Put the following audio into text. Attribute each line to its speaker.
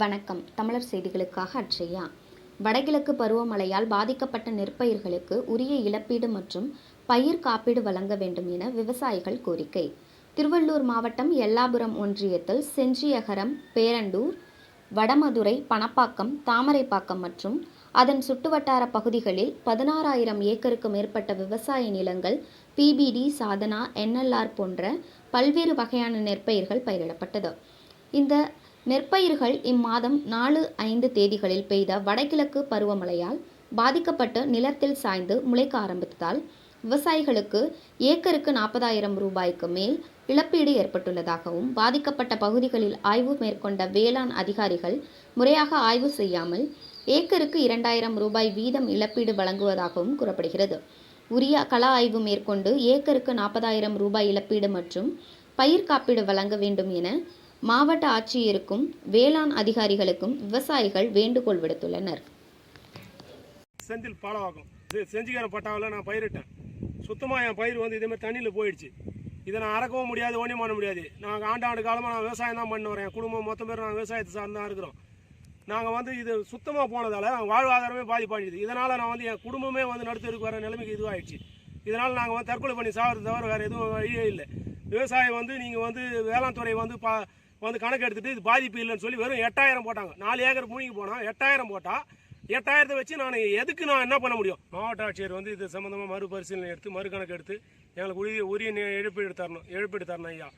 Speaker 1: வணக்கம். தமிழர் செய்திகளுக்காக அட்சயா. வடகிழக்கு பருவமழையால் பாதிக்கப்பட்ட நெற்பயிர்களுக்கு உரிய இழப்பீடு மற்றும் பயிர் காப்பீடு வழங்க வேண்டும் என விவசாயிகள் கோரிக்கை. திருவள்ளூர் மாவட்டம் எல்லாபுரம் ஒன்றியத்தில் செஞ்சியகரம் பேரண்டூர் வடமதுரை பணப்பாக்கம் தாமரைப்பாக்கம் மற்றும் அதன் சுற்றுவட்டார பகுதிகளில் பதினாறாயிரம் ஏக்கருக்கு மேற்பட்ட விவசாய நிலங்கள் பிபிடி சாதனா என்எல்ஆர் போன்ற பல்வேறு வகையான நெற்பயிர்கள் பயிரிடப்பட்டது. இந்த நெற்பயிர்கள் இம்மாதம் நாலு ஐந்து தேதிகளில் பெய்த வடகிழக்கு பருவமழையால் பாதிக்கப்பட்டு நிலத்தில் சாய்ந்து முளைக்க ஆரம்பித்ததால் விவசாயிகளுக்கு ஏக்கருக்கு நாற்பதாயிரம் ரூபாய்க்கு மேல் இழப்பீடு ஏற்பட்டுள்ளதாகவும் பாதிக்கப்பட்ட பகுதிகளில் ஆய்வு மேற்கொண்ட வேளாண் அதிகாரிகள் முறையாக ஆய்வு செய்யாமல் ஏக்கருக்கு இரண்டாயிரம் ரூபாய் வீதம் இழப்பீடு வழங்குவதாகவும் கூறப்படுகிறது. உரிய கள ஆய்வு மேற்கொண்டு ஏக்கருக்கு நாற்பதாயிரம் ரூபாய் இழப்பீடு மற்றும் பயிர் காப்பீடு வழங்க வேண்டும் என மாவட்ட ஆட்சியருக்கும் வேளாண் அதிகாரிகளுக்கும் விவசாயிகள் வேண்டுகோள் விடுத்துள்ளனர்.
Speaker 2: செந்தில் பாலவாக்கம். இது செஞ்சிக்கிற பட்டாவில் நான் பயிரிட்டேன். சுத்தமாக என் பயிர் வந்து இதேமாதிரி தண்ணியில் போயிடுச்சு. இதை நான் அறக்கவும் முடியாது ஒன்றும் பண்ண முடியாது. நாங்கள் ஆண்டாண்டு காலமாக நான் விவசாயம் தான் பண்ண வரேன் என் குடும்பம் மொத்த பேர் நாங்கள் விவசாயத்தை சார்ந்து தான் இருக்கிறோம். நாங்கள் வந்து இது சுத்தமாக போனதால் வாழ்வாதாரமே பாதிப்பாகிடுது இதனால் நான் வந்து என் குடும்பமே வந்து நடுத்தருக்கு வர நிலைமைக்கு இதுவாகிடுச்சு இதனால் நாங்கள் வந்து தற்கொலை பண்ணி சாகிறது தவிர வேறு எதுவும் வழியே இல்லை. விவசாயம் வந்து நீங்கள் வந்து வேளாண் துறை வந்து பா வந்து கணக்கு எடுத்துட்டு இது பாதிப்பு இல்லைன்னு சொல்லி வெறும் எட்டாயிரம் போட்டாங்க. நாலு ஏக்கர் மூழ்கி போனால் எட்டாயிரம் போட்டால் எட்டாயிரத்தை வச்சு நான் எதுக்கு நான் என்ன பண்ண முடியும்? மாவட்ட ஆட்சியர் வந்து இது சம்மந்தமாக மறுபரிசீலனை எடுத்து மறு கணக்கு எடுத்து எங்களுக்கு உரிய உரிய இழப்பீடு தரணும் இழப்பீடு தரணும் ஐயா.